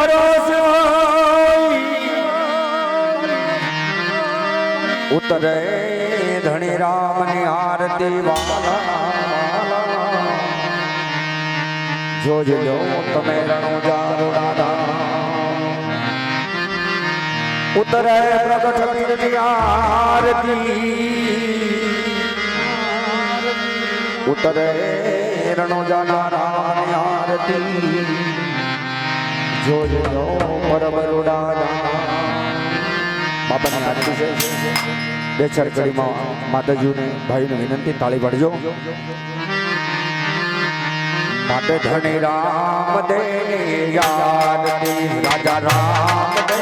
ભરોસો ઉતરે ધણી રામની આરતી વાલા. જોજો તમે રણુજા ઉતરે પ્રગટ પીરની આરતી. ઉતરે રણુજાના રામની આરતી. જોજો પરબરુડા બાબાની આરતી બે ચાર કડીમાં માતાજીને ભાઈને વિનંતી, તાળી પાડજો માટે રામ દે રાજા રામ દે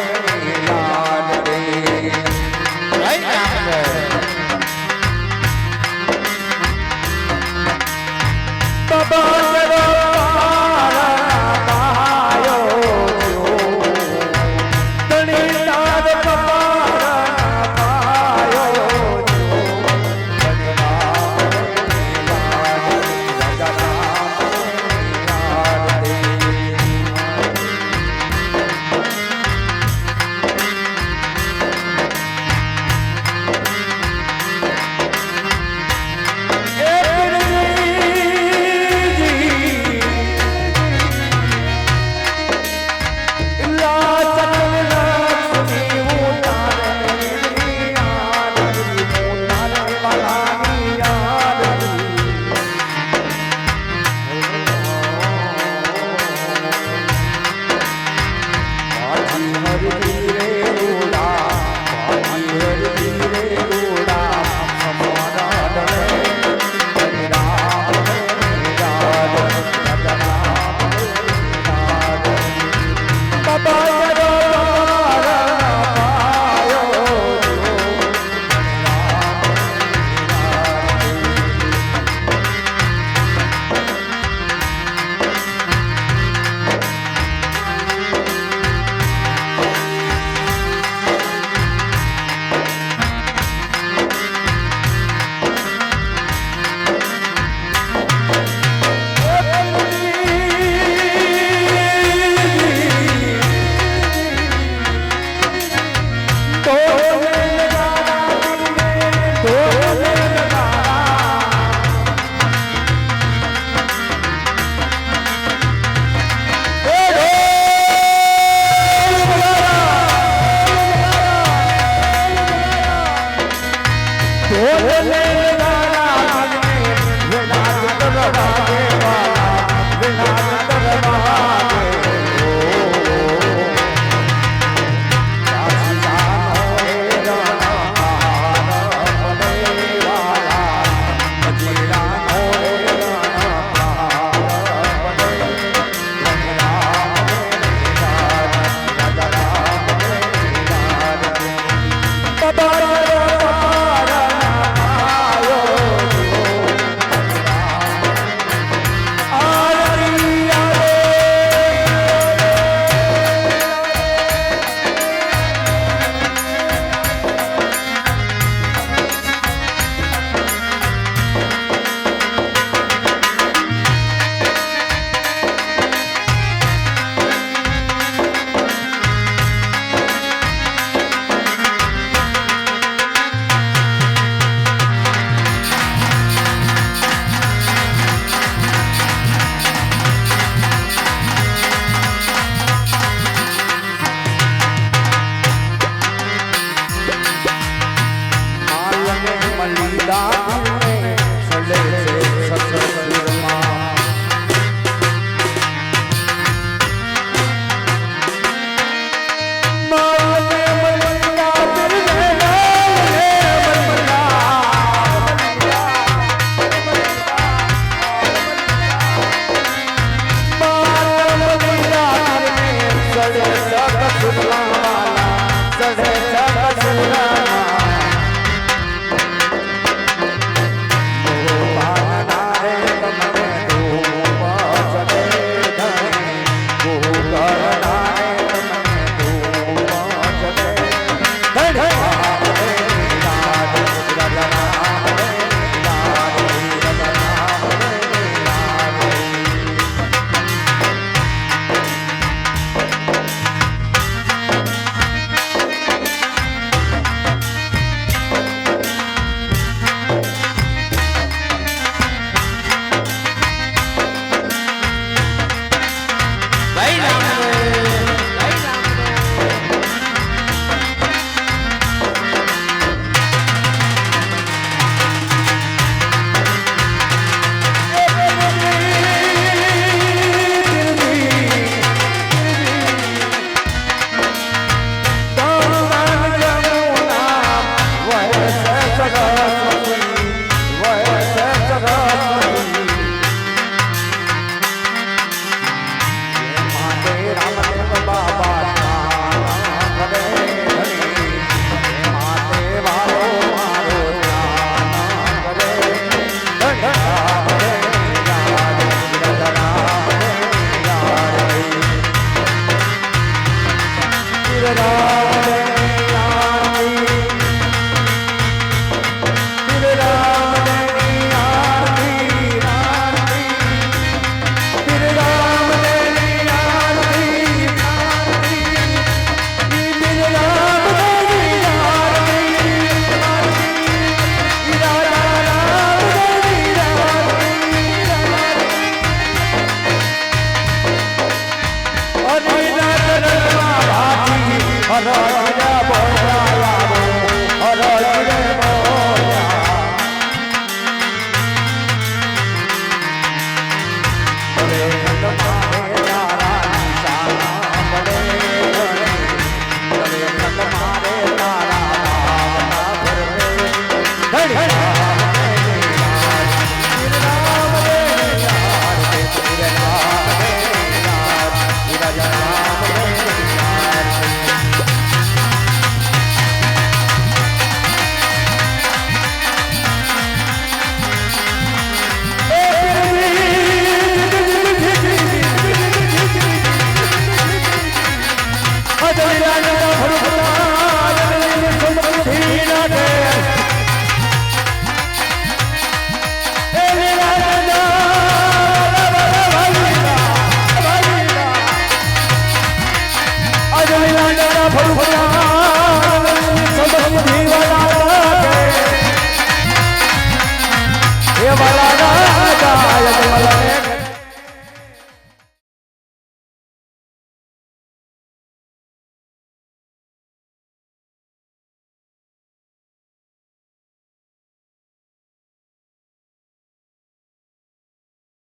महाराज